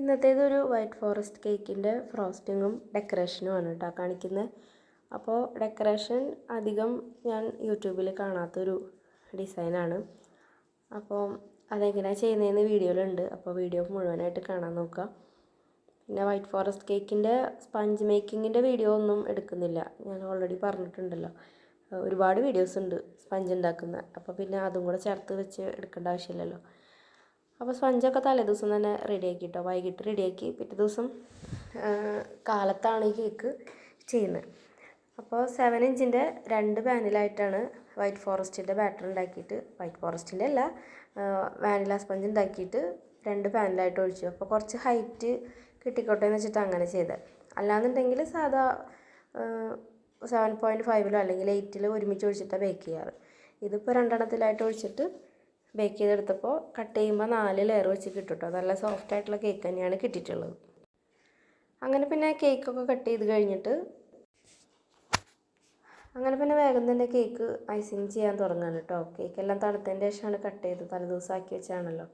ഇന്നത്തേതൊരു white forest കേക്കിന്റെ ഫ്രോസ്റ്റിങ്ങും ഡെക്കറേഷനുമാണ് കേട്ടോ കാണിക്കുന്നത് അപ്പോൾ ഡെക്കറേഷൻ അധികം ഞാൻ യൂട്യൂബിൽ കാണാത്തൊരു ഡിസൈനാണ് അപ്പോൾ അതെങ്ങനെയാണ് ചെയ്യുന്നതെന്ന് വീഡിയോയിലുണ്ട്. അപ്പോൾ വീഡിയോ മുഴുവനായിട്ട് കാണാൻ നോക്കുക പിന്നെ വൈറ്റ് ഫോറസ്റ്റ് കേക്കിന്റെ സ്പഞ്ച് മേക്കിങ്ങിന്റെ വീഡിയോ ഒന്നും എടുക്കുന്നില്ല. ഞാൻ ഓൾറെഡി പറഞ്ഞിട്ടുണ്ടല്ലോ. ഒരുപാട് വീഡിയോസ് ഉണ്ട് സ്പഞ്ച് ഉണ്ടാക്കുന്ന. അപ്പോൾ പിന്നെ അതും കൂടെ ചേർത്ത് വെച്ച് എടുക്കേണ്ട ആവശ്യമില്ലല്ലോ. അപ്പോൾ സ്പഞ്ചൊക്കെ തലേ ദിവസം തന്നെ റെഡിയാക്കി കേട്ടോ വൈകിട്ട് റെഡിയാക്കി പിറ്റേ ദിവസം കാലത്താണ് ഈ കേക്ക് ചെയ്യുന്നത് അപ്പോൾ സെവൻ ഇഞ്ചിന്റെ രണ്ട് പാനിലായിട്ടാണ് വൈറ്റ് ഫോറസ്റ്റിന്റെ ബാറ്റർ ഉണ്ടാക്കിയിട്ട് വൈറ്റ് ഫോറസ്റ്റിന്റെ അല്ല വാനില സ്പഞ്ച് ഉണ്ടാക്കിയിട്ട് രണ്ട് പാനിലായിട്ട് ഒഴിച്ചു. അപ്പോൾ കുറച്ച് ഹൈറ്റ് കിട്ടിക്കോട്ടെ എന്ന് വെച്ചിട്ട് അങ്ങനെ ചെയ്തത് അല്ലാന്നുണ്ടെങ്കിൽ സാധാ സെവൻ പോയിന്റ് ഫൈവിലോ അല്ലെങ്കിൽ എയ്റ്റിലോ ഒരുമിച്ച് ഒഴിച്ചിട്ടാണ് ബേക്ക് ചെയ്യാറ്. ഇതിപ്പോൾ രണ്ടെണ്ണത്തിലായിട്ട് ഒഴിച്ചിട്ട് ബേക്ക് ചെയ്തെടുത്തപ്പോൾ കട്ട് ചെയ്യുമ്പോൾ നാല് ലെയർ വെച്ച് കിട്ടും കേട്ടോ നല്ല സോഫ്റ്റ് ആയിട്ടുള്ള കേക്ക് തന്നെയാണ് കിട്ടിയിട്ടുള്ളത്. അങ്ങനെ പിന്നെ കേക്കൊക്കെ കട്ട് ചെയ്ത് കഴിഞ്ഞിട്ട് അങ്ങനെ പിന്നെ വേഗം തന്നെ കേക്ക് ഐസിങ് ചെയ്യാൻ തുടങ്ങാണ് കേട്ടോ കേക്കെല്ലാം തണുത്തതിന്റെ ശേഷമാണ് കട്ട് ചെയ്ത് തലേദിവസം ആക്കി വെച്ചാണല്ലോ.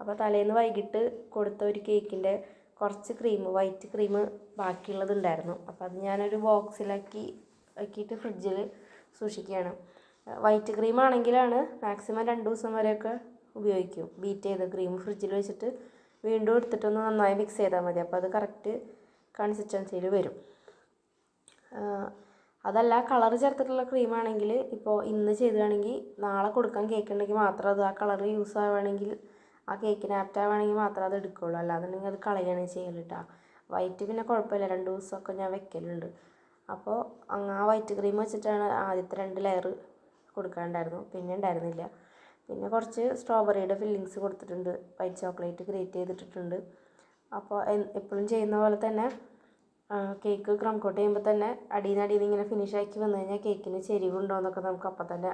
അപ്പോൾ തലേന്ന് വൈകിട്ട് കൊടുത്ത ഒരു കേക്കിന്റെ കുറച്ച് ക്രീം വൈറ്റ് ക്രീം ബാക്കിയുള്ളതുണ്ടായിരുന്നു അപ്പോൾ അത് ഞാനൊരു ബോക്സിലാക്കി ആക്കിയിട്ട് ഫ്രിഡ്ജിൽ സൂക്ഷിക്കുകയാണ്. വൈറ്റ് ക്രീം ആണെങ്കിലാണ് മാക്സിമം രണ്ട് ദിവസം വരെയൊക്കെ ഉപയോഗിക്കും. ബീറ്റ് ചെയ്ത ക്രീം ഫ്രിഡ്ജിൽ വെച്ചിട്ട് വീണ്ടും എടുത്തിട്ടൊന്ന് നന്നായി മിക്സ് ചെയ്താൽ മതി. അപ്പോൾ അത് കറക്റ്റ് കൺസിസ്റ്റൻസിയിൽ വരും. അതല്ല കളർ ചേർത്തിട്ടുള്ള ക്രീം ആണെങ്കിൽ ഇപ്പോൾ ഇന്ന് ചെയ്തുകയാണെങ്കിൽ നാളെ കൊടുക്കാൻ കേക്ക് ഉണ്ടെങ്കിൽ മാത്രം അത് ആ കളർ യൂസ് ആവുകയാണെങ്കിൽ ആ കേക്കിന് ആപ്റ്റ് ആവുകയാണെങ്കിൽ മാത്രം അത് എടുക്കുകയുള്ളൂ. അല്ലാന്നുണ്ടെങ്കിൽ അത് കളയാണ് ചെയ്യൽ കേട്ടോ വൈറ്റ് പിന്നെ കുഴപ്പമില്ല. രണ്ട് ദിവസമൊക്കെ ഞാൻ വെക്കലുണ്ട്. അപ്പോൾ ആ വൈറ്റ് ക്രീം വെച്ചിട്ടാണ് ആദ്യത്തെ രണ്ട് ലെയർ കൊടുക്കാനുണ്ടായിരുന്നു പിന്നെ ഉണ്ടായിരുന്നില്ല. പിന്നെ കുറച്ച് സ്ട്രോബെറിയുടെ ഫില്ലിങ്സ് കൊടുത്തിട്ടുണ്ട്. വൈറ്റ് ചോക്ലേറ്റ് ഗ്രേറ്റ് ചെയ്തിട്ടിട്ടുണ്ട്. അപ്പോൾ എപ്പോഴും ചെയ്യുന്ന പോലെ തന്നെ കേക്ക് ക്രം കോട്ട് ചെയ്യുമ്പോൾ തന്നെ അടിയിൽ നിന്ന് ഇങ്ങനെ ഫിനിഷ് ആക്കി വന്നു കഴിഞ്ഞാൽ കേക്കിന് ചെരിവുണ്ടോ എന്നൊക്കെ നമുക്ക് അപ്പം തന്നെ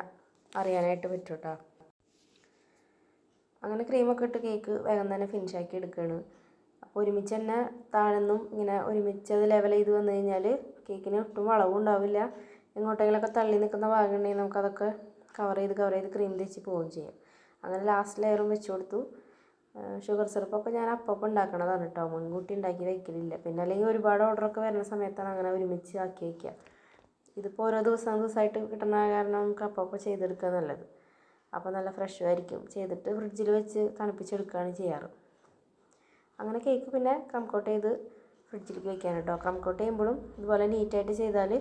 അറിയാനായിട്ട് പറ്റും കേട്ടോ അങ്ങനെ ക്രീമൊക്കെ ഇട്ട് കേക്ക് വേഗം തന്നെ ഫിനിഷ് ആക്കി എടുക്കുകയാണ് അപ്പോൾ ഒരുമിച്ച് തന്നെ താഴെന്നും ഇങ്ങനെ ഒരുമിച്ച് അത് ലെവൽ ചെയ്ത് വന്നു കഴിഞ്ഞാൽ കേക്കിന് ഒട്ടും വളവും ഉണ്ടാവില്ല. എങ്ങോട്ടെങ്കിലൊക്കെ തള്ളി നിൽക്കുന്ന ഭാഗം ഉണ്ടെങ്കിൽ നമുക്കതൊക്കെ കവർ ചെയ്ത് കവർ ചെയ്ത് ക്രീം തേച്ച് പോവുകയും ചെയ്യാം. അങ്ങനെ ലാസ്റ്റ് ലെയറും വെച്ച് കൊടുത്തു. ഷുഗർ സിറപ്പൊക്കെ ഞാൻ അപ്പം ഉണ്ടാക്കണതാണ് കേട്ടോ മുൻകൂട്ടി ഉണ്ടാക്കി വയ്ക്കലില്ല പിന്നെ അല്ലെങ്കിൽ ഒരുപാട് ഓർഡറൊക്കെ വരുന്ന സമയത്താണ് അങ്ങനെ ഒരുമിച്ച് ആക്കി വയ്ക്കുക ഇതിപ്പോൾ ഓരോ ദിവസം ദിവസമായിട്ട് കിട്ടുന്ന കാരണം നമുക്ക് അപ്പം ചെയ്തെടുക്കുക നല്ലത്. അപ്പോൾ നല്ല ഫ്രഷും ആയിരിക്കും. ചെയ്തിട്ട് ഫ്രിഡ്ജിൽ വെച്ച് തണുപ്പിച്ചെടുക്കുകയാണ് ചെയ്യാറ്. അങ്ങനെ കേക്ക് പിന്നെ ക്രംകോട്ട് ചെയ്ത് ഫ്രിഡ്ജിലേക്ക് വെക്കാൻ കേട്ടോ ക്രംകോട്ട് ചെയ്യുമ്പോഴും ഇതുപോലെ നീറ്റായിട്ട് ചെയ്താൽ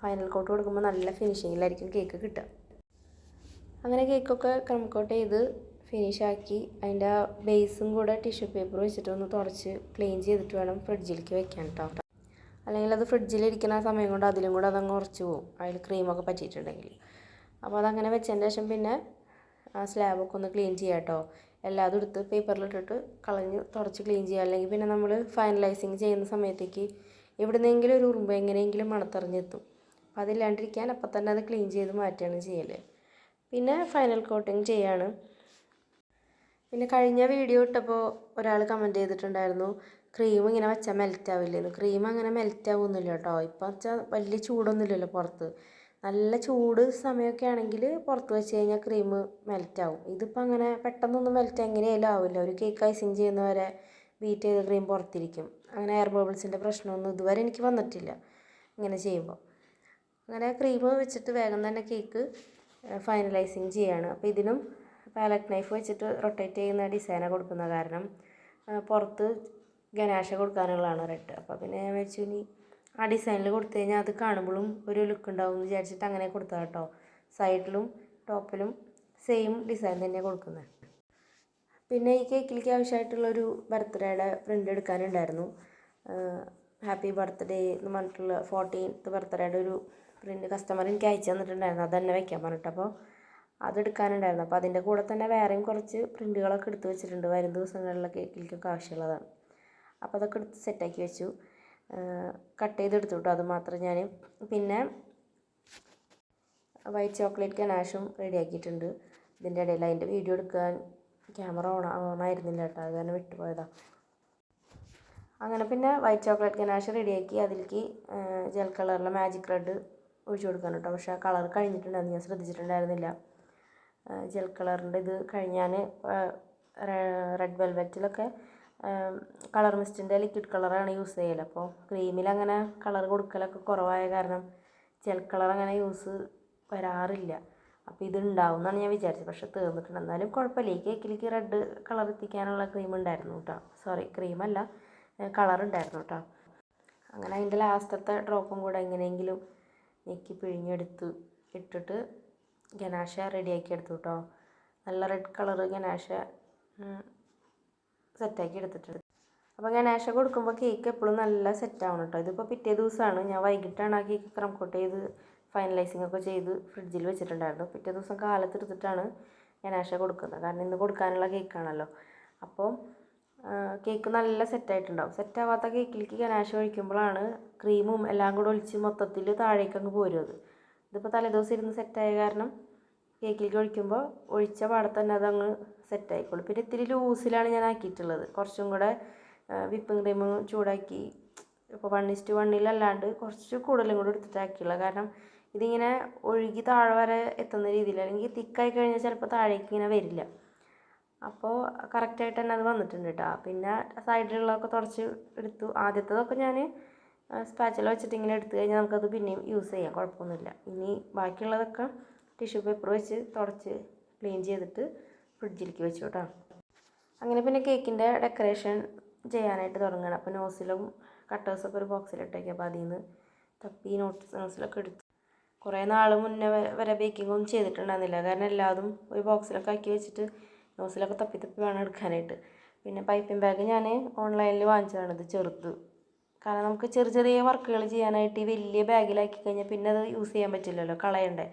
ഫൈനൽ കോട്ട് കൊടുക്കുമ്പോൾ നല്ല ഫിനിഷിങ്ങിലായിരിക്കും കേക്ക് കിട്ടുക. അങ്ങനെ കേക്കൊക്കെ ക്രമക്കോട്ട് കോട്ട് ചെയ്ത് ഫിനിഷാക്കി അതിന്റെ ആ ബേസും കൂടെ ടിഷ്യൂ പേപ്പർ വെച്ചിട്ട് ഒന്ന് തുടച്ച് ക്ലീൻ ചെയ്തിട്ട് വേണം ഫ്രിഡ്ജിലേക്ക് വെക്കാൻ കേട്ടോ അല്ലെങ്കിൽ അത് ഫ്രിഡ്ജിലിരിക്കുന്ന സമയം കൊണ്ട് അതിലും കൂടെ അതങ്ങ് ഉറച്ച് പോകും അതിൽ ക്രീമൊക്കെ പറ്റിയിട്ടുണ്ടെങ്കിൽ. അപ്പോൾ അതങ്ങനെ വെച്ചതിന് ശേഷം പിന്നെ ആ സ്ലാബൊക്കെ ഒന്ന് ക്ലീൻ ചെയ്യാം കേട്ടോ എല്ലാതും എടുത്ത് പേപ്പറിലിട്ടിട്ട് കളഞ്ഞ് തുടച്ച് ക്ലീൻ ചെയ്യുക അല്ലെങ്കിൽ പിന്നെ നമ്മൾ ഫൈനലൈസിങ് ചെയ്യുന്ന സമയത്തേക്ക് എവിടുന്നെങ്കിലും ഒരു ഉറുമ്പ് എങ്ങനെയെങ്കിലും മണത്തറിഞ്ഞെത്തും. അപ്പോൾ അതില്ലാണ്ടിരിക്കാൻ അപ്പം തന്നെ അത് ക്ലീൻ ചെയ്ത് മാറ്റുകയാണ് ചെയ്യൽ പിന്നെ ഫൈനൽ കോട്ടിങ് ചെയ്യാണ്. പിന്നെ കഴിഞ്ഞ വീഡിയോ ഇട്ടപ്പോൾ ഒരാൾ കമന്റ് ചെയ്തിട്ടുണ്ടായിരുന്നു ക്രീം ഇങ്ങനെ വെച്ചാൽ മെൽറ്റ് ആവില്ലെന്ന്. ക്രീം അങ്ങനെ മെൽറ്റ് ആവുന്നില്ല കേട്ടോ. ഇപ്പം വെച്ചാൽ വലിയ ചൂടൊന്നുമില്ലല്ലോ പുറത്ത്. നല്ല ചൂട് സമയമൊക്കെ ആണെങ്കിൽ പുറത്ത് വെച്ച് കഴിഞ്ഞാൽ ക്രീം മെൽറ്റ് ആവും. ഇതിപ്പോൾ അങ്ങനെ പെട്ടെന്നൊന്നും മെൽറ്റ് എങ്ങനെയായാലും ആവില്ല. ഒരു കേക്ക് ഐസിങ് ചെയ്യുന്നവരെ ബീറ്റ് ചെയ്ത ക്രീം പുറത്തിരിക്കും. അങ്ങനെ എയർ ബബിൾസിന്റെ പ്രശ്നമൊന്നും ഇതുവരെ എനിക്ക് വന്നിട്ടില്ല. ഇങ്ങനെ ചെയ്യുമ്പോൾ അങ്ങനെ ക്രീം വെച്ചിട്ട് വേഗം തന്നെ കേക്ക് ഫൈനലൈസിങ് ചെയ്യാണ്. അപ്പോൾ ഇതിനും പാലറ്റ് നൈഫ് വെച്ചിട്ട് റൊട്ടേറ്റ് ചെയ്യുന്ന ഡിസൈനാണ് കൊടുക്കുന്ന കാരണം പുറത്ത് ഗനാശ കൊടുക്കാനുള്ളതാണ് റെഡ് അപ്പോൾ പിന്നെ ഞാൻ വെച്ചു ഇനി ആ ഡിസൈനിൽ കൊടുത്തു കഴിഞ്ഞാൽ അത് കാണുമ്പോഴും ഒരു ലുക്ക് ഉണ്ടാവും എന്ന് വിചാരിച്ചിട്ട് അങ്ങനെ കൊടുത്തത് കേട്ടോ സൈഡിലും ടോപ്പിലും സെയിം ഡിസൈൻ തന്നെയാണ് കൊടുക്കുന്നത് പിന്നെ ഈ കേക്കിലേക്ക് ആവശ്യമായിട്ടുള്ളൊരു ബർത്ത്ഡേയുടെ പ്രിന്റ് എടുക്കാനുണ്ടായിരുന്നു. ഹാപ്പി ബർത്ത്ഡേ എന്ന് പറഞ്ഞിട്ടുള്ള ഫോർട്ടീൻത്ത് ബർത്ത്ഡേയുടെ ഒരു പ്രിന്റ് കസ്റ്റമർ എനിക്ക് അയച്ചു തന്നിട്ടുണ്ടായിരുന്നു. അത് തന്നെ വയ്ക്കാൻ പറഞ്ഞിട്ട്. അപ്പോൾ അതെടുക്കാനുണ്ടായിരുന്നു അപ്പോൾ അതിന്റെ കൂടെ തന്നെ വേറെയും കുറച്ച് പ്രിന്റുകളൊക്കെ എടുത്ത് വെച്ചിട്ടുണ്ട്. വരും ദിവസങ്ങളിലെ കേക്കിലേക്കൊക്കെ ആവശ്യമുള്ളതാണ്. അപ്പോൾ അതൊക്കെ എടുത്ത് സെറ്റാക്കി വെച്ചു. കട്ട് ചെയ്തെടുത്തു കേട്ടോ അത് മാത്രം ഞാൻ പിന്നെ വൈറ്റ് ചോക്ലേറ്റ് ഗനാഷും റെഡിയാക്കിയിട്ടുണ്ട് ഇതിന്റെ ഇടയിൽ അതിന്റെ വീഡിയോ എടുക്കാൻ ക്യാമറ ഓൺ ഓണായിരുന്നില്ല കേട്ടോ അത് കാരണം വിട്ടുപോയതാണ് അങ്ങനെ പിന്നെ വൈറ്റ് ചോക്ലേറ്റ് ഗനാഷ് റെഡിയാക്കി അതിലേക്ക് ജെൽ കളറിലെ മാജിക് റെഡ് ഒഴിച്ചു കൊടുക്കാൻ കേട്ടോ. പക്ഷേ ആ കളർ കഴിഞ്ഞിട്ടുണ്ടായിരുന്നു. ഞാൻ ശ്രദ്ധിച്ചിട്ടുണ്ടായിരുന്നില്ല. ജെൽ കളറിന്റെ ഇത് കഴിഞ്ഞാൽ റെഡ് വെൽവെറ്റിലൊക്കെ കളർ മിസ്റ്റിന്റെ ലിക്വിഡ് കളറാണ് യൂസ് ചെയ്യൽ. അപ്പോൾ ക്രീമിൽ അങ്ങനെ കളർ കൊടുക്കലൊക്കെ കുറവായ കാരണം ജെൽ കളർ അങ്ങനെ യൂസ് വരാറില്ല. അപ്പോൾ ഇത് ഉണ്ടാവും എന്നാണ് ഞാൻ വിചാരിച്ചത്. പക്ഷെ തീർന്നിട്ടുണ്ട്. എന്നാലും കുഴപ്പമില്ല. ഈ കേക്കിലേക്ക് റെഡ് കളർ എത്തിക്കാനുള്ള ക്രീം ഉണ്ടായിരുന്നു കേട്ടോ. സോറി ക്രീമല്ല കളർ ഉണ്ടായിരുന്നു കേട്ടോ. അങ്ങനെ അതിന്റെ ലാസ്റ്റത്തെ ഡ്രോപ്പും കൂടെ എങ്ങനെയെങ്കിലും ഞെക്കി പിഴിഞ്ഞെടുത്ത് ഇട്ടിട്ട് ഗനാഷ റെഡിയാക്കി എടുത്തു കേട്ടോ നല്ല റെഡ് കളർ ഗനാശ സെറ്റാക്കി എടുത്തിട്ടുണ്ട്. അപ്പോൾ ഗനാശ കൊടുക്കുമ്പോൾ കേക്ക് എപ്പോഴും നല്ല സെറ്റാവണം കേട്ടോ ഇതിപ്പോൾ പിറ്റേ ദിവസമാണ് ഞാൻ വൈകിട്ടാണ് ആ കേക്ക് ക്രംകോട്ട് ചെയ്ത് ഫൈനലൈസിങ് ഒക്കെ ചെയ്ത് ഫ്രിഡ്ജിൽ വെച്ചിട്ടുണ്ടായിരുന്നു. പിറ്റേ ദിവസം കാലത്ത് എടുത്തിട്ടാണ് ഗനാശ കൊടുക്കുന്നത്. കാരണം ഇന്ന് കൊടുക്കാനുള്ള കേക്കാണല്ലോ അപ്പോൾ കേക്ക് നല്ല സെറ്റായിട്ടുണ്ടാവും സെറ്റാവാത്ത കേക്കിലേക്ക് ഗനാശ ഒഴിക്കുമ്പോഴാണ് ക്രീമും എല്ലാം കൂടെ ഒഴിച്ച് മൊത്തത്തിൽ താഴേക്ക് അങ്ങ് പോരുന്നത് ഇതിപ്പോൾ തലേദിവസം ഇരുന്ന് സെറ്റായ കാരണം കേക്കിലേക്ക് ഒഴിക്കുമ്പോൾ ഒഴിച്ച പാടെ തന്നെ അതങ്ങ് സെറ്റായിക്കോളും പിന്നെ ഇത്തിരി ലൂസിലാണ് ഞാൻ ആക്കിയിട്ടുള്ളത്. കുറച്ചും കൂടെ വിപ്പിംഗ് ക്രീം ചൂടാക്കി ഇപ്പോൾ വൺ ഇസ്റ്റ് വണ്ണിലല്ലാണ്ട് കുറച്ച് കൂടുതലും കൂടെ എടുത്തിട്ടാക്കിയുള്ളത് കാരണം ഇതിങ്ങനെ ഒഴുകി താഴെ വരെ എത്തുന്ന രീതിയിൽ അല്ലെങ്കിൽ തിക്കായി കഴിഞ്ഞാൽ ചിലപ്പോൾ താഴേക്ക് ഇങ്ങനെ വരില്ല. അപ്പോൾ കറക്റ്റായിട്ട് തന്നെ അത് വന്നിട്ടുണ്ട് കേട്ടോ പിന്നെ സൈഡിലുള്ളതൊക്കെ തുടച്ച് എടുത്തു. ആദ്യത്തതൊക്കെ ഞാൻ സ്പാച്ചില വെച്ചിട്ട് ഇങ്ങനെ എടുത്തു കഴിഞ്ഞാൽ നമുക്കത് പിന്നെയും യൂസ് ചെയ്യാം. കുഴപ്പമൊന്നുമില്ല. ഇനി ബാക്കിയുള്ളതൊക്കെ ടിഷ്യൂ പേപ്പർ വെച്ച് തുടച്ച് ക്ലീൻ ചെയ്തിട്ട് ഫ്രിഡ്ജിലേക്ക് വെച്ചു കേട്ടോ അങ്ങനെ പിന്നെ കേക്കിന്റെ ഡെക്കറേഷൻ ചെയ്യാനായിട്ട് തുടങ്ങണം. അപ്പോൾ നോസിലും കട്ടേഴ്സൊക്കെ ഒരു ബോക്സിലിട്ടേക്ക് അപ്പോൾ അതിൽ നിന്ന് തപ്പി നോട്ട്സ് നോസിലൊക്കെ എടുത്തു കുറേ നാൾ മുന്നേ വരെ ബേക്കിംഗ് ഒന്നും ചെയ്തിട്ടുണ്ടായിരുന്നില്ല. കാരണം എല്ലാതും ഒരു ബോക്സിലൊക്കെ ആക്കി വെച്ചിട്ട് നോസിലൊക്കെ തപ്പി തപ്പി വേണം എടുക്കാനായിട്ട്. പിന്നെ പൈപ്പിംഗ് ബാഗ് ഞാൻ ഓൺലൈനിൽ വാങ്ങിച്ചതാണ്. ഇത് ചെറുത്. കാരണം നമുക്ക് ചെറിയ ചെറിയ വർക്കുകൾ ചെയ്യാനായിട്ട് ഈ വലിയ ബാഗിലാക്കി കഴിഞ്ഞാൽ പിന്നെ അത് യൂസ് ചെയ്യാൻ പറ്റില്ലല്ലോ കളയണ്ടേ.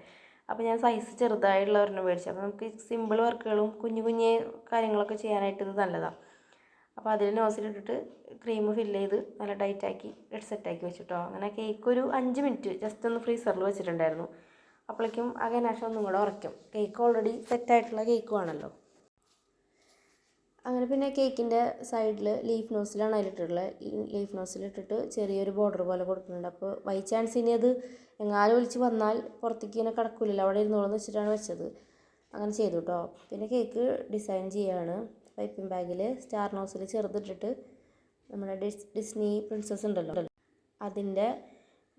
അപ്പോൾ ഞാൻ സൈസ് ചെറുതായുള്ള ഒരെണ്ണം മേടിച്ചു. അപ്പോൾ നമുക്ക് സിമ്പിൾ വർക്കുകളും കുഞ്ഞു കുഞ്ഞു കാര്യങ്ങളൊക്കെ ചെയ്യാനായിട്ട് ഇത് നല്ലതാണ് അപ്പോൾ അതിൽ നോസിലിട്ടിട്ട് ക്രീം ഫില്ല് ചെയ്ത് നല്ല ടൈറ്റാക്കി സെറ്റാക്കി വെച്ചിട്ടോ. അങ്ങനെ കേക്ക് ഒരു അഞ്ച് മിനിറ്റ് ജസ്റ്റ് ഒന്ന് ഫ്രീസറിൽ വെച്ചിട്ടുണ്ടായിരുന്നു. അപ്പോഴേക്കും ആ ഗനാശം ഒന്നും കൂടെ ഉറയ്ക്കും. കേക്ക് ഓൾറെഡി സെറ്റായിട്ടുള്ള കേക്കും ആണല്ലോ. അങ്ങനെ പിന്നെ കേക്കിന്റെ സൈഡിൽ ലീഫ് നോസിലാണ് അതിലിട്ടിട്ടുള്ളത്. ലീഫ് നോസിലിട്ടിട്ട് ചെറിയൊരു ബോർഡർ പോലെ കൊടുക്കുന്നുണ്ട്. അപ്പോൾ ബൈ ചാൻസ് ഇനി അത് എങ്ങാനും ഒലിച്ച് വന്നാൽ പുറത്തേക്ക് ഇങ്ങനെ കിടക്കില്ലല്ലോ അവിടെ ഇരുന്നോളെന്ന് വെച്ചിട്ടാണ് വെച്ചത്. അങ്ങനെ ചെയ്തു കേട്ടോ. പിന്നെ കേക്ക് ഡിസൈൻ ചെയ്യാണ്. പൈപ്പിംഗ് ബാഗിൽ സ്റ്റാർ നോസിൽ ചെറുതിട്ടിട്ട് നമ്മുടെ ഡിസ് ഡിസ്നി പ്രിൻസസ് ഉണ്ടല്ലോ. അതിന്റെ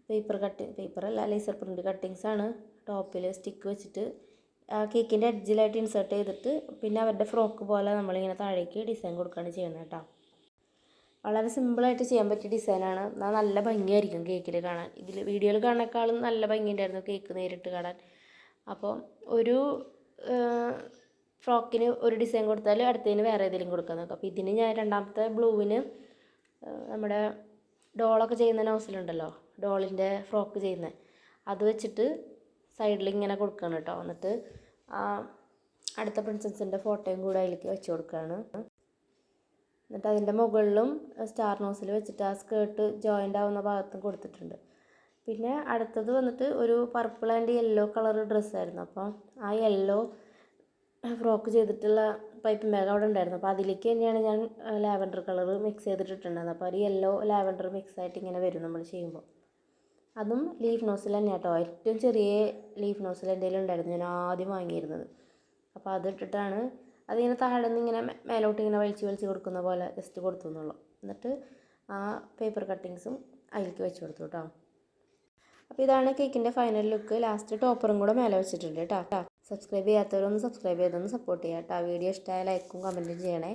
പേപ്പർ കട്ടിങ് പേപ്പറല്ല ലേസർ പ്രിന്റ് കട്ടിങ്സാണ് ടോപ്പിൽ സ്റ്റിക്ക് വെച്ചിട്ട് കേക്കിന്റെ എഡ്ജിലായിട്ട് ഇൻസേർട്ട് ചെയ്തിട്ട് പിന്നെ അവരുടെ ഫ്രോക്ക് പോലെ നമ്മളിങ്ങനെ താഴേക്ക് ഡിസൈൻ കൊടുക്കുകയാണ് ചെയ്യുന്നത് കേട്ടോ. വളരെ സിമ്പിളായിട്ട് ചെയ്യാൻ പറ്റിയ ഡിസൈനാണ് എന്നാൽ നല്ല ഭംഗിയായിരിക്കും കേക്കിൽ കാണാൻ. ഇതിൽ വീഡിയോയിൽ കാണുന്നേക്കാളും നല്ല ഭംഗിയുണ്ടായിരുന്നു കേക്ക് നേരിട്ട് കാണാൻ. അപ്പോൾ ഒരു ഫ്രോക്കിന് ഒരു ഡിസൈൻ കൊടുത്താൽ അടുത്തതിന് വേറെ ഏതെങ്കിലും കൊടുക്കാൻ നോക്കാം. അപ്പോൾ ഇതിന് ഞാൻ രണ്ടാമത്തെ ബ്ലൂവിന് നമ്മുടെ ഡോളൊക്കെ ചെയ്യുന്ന നോസിലുണ്ടല്ലോ ഡോളിന്റെ ഫ്രോക്ക് ചെയ്യുന്നത് അത് വെച്ചിട്ട് സൈഡിൽ ഇങ്ങനെ കൊടുക്കണം കേട്ടോ. എന്നിട്ട് അടുത്ത പ്രിൻസസിന്റെ ഫോട്ടോയും കൂടെ അതിലേക്ക് വെച്ച് കൊടുക്കുകയാണ്. എന്നിട്ട് അതിന്റെ മുകളിലും സ്റ്റാർ നോസിൽ വെച്ചിട്ട് ആ സ്കേർട്ട് ജോയിന്റ് ആവുന്ന ഭാഗത്തും കൊടുത്തിട്ടുണ്ട്. പിന്നെ അടുത്തത് വന്നിട്ട് ഒരു പർപ്പിൾ ആൻഡ് യെല്ലോ കളർ ഡ്രസ്സായിരുന്നു അപ്പോൾ ആ യെല്ലോ ഫ്രോക്ക് ചെയ്തിട്ടുള്ള പൈപ്പ് ബാഗ് അവിടെ ഉണ്ടായിരുന്നു. അപ്പോൾ അതിലേക്ക് തന്നെയാണ് ഞാൻ ലാവൻഡർ കളർ മിക്സ് ചെയ്തിട്ടുണ്ടായിരുന്നത് അപ്പോൾ ഒരു യെല്ലോ ലാവൻഡർ മിക്സ് ആയിട്ട് ഇങ്ങനെ വരും നമ്മൾ ചെയ്യുമ്പോൾ. അതും ലീഫ് നോസിൽ തന്നെ കേട്ടോ ഏറ്റവും ചെറിയ ലീഫ് നോസിൽ എന്റെ ഉണ്ടായിരുന്നു ഞാൻ ആദ്യം വാങ്ങിയിരുന്നത്. അപ്പോൾ അതിട്ടിട്ടാണ് അതിങ്ങനെ താഴെ നിന്ന് ഇങ്ങനെ മേലോട്ട് ഇങ്ങനെ വലിച്ച് വലിച്ച് കൊടുക്കുന്ന പോലെ ജസ്റ്റ് കൊടുത്തു എന്നുള്ളൂ. എന്നിട്ട് ആ പേപ്പർ കട്ടിങ്സും അതിലേക്ക് വെച്ച് കൊടുത്തു കേട്ടോ അപ്പോൾ ഇതാണ് കേക്കിന്റെ ഫൈനൽ ലുക്ക് ലാസ്റ്റ് ടോപ്പറും കൂടെ മേലെ വെച്ചിട്ടുണ്ട് കേട്ടോ സബ്സ്ക്രൈബ് ചെയ്യാത്തവരൊന്ന് സബ്സ്ക്രൈബ് ചെയ്തൊന്ന് സപ്പോർട്ട് ചെയ്യാം കേട്ടോ വീഡിയോ ഇഷ്ടമായ ലൈക്കും കമന്റും ചെയ്യണേ.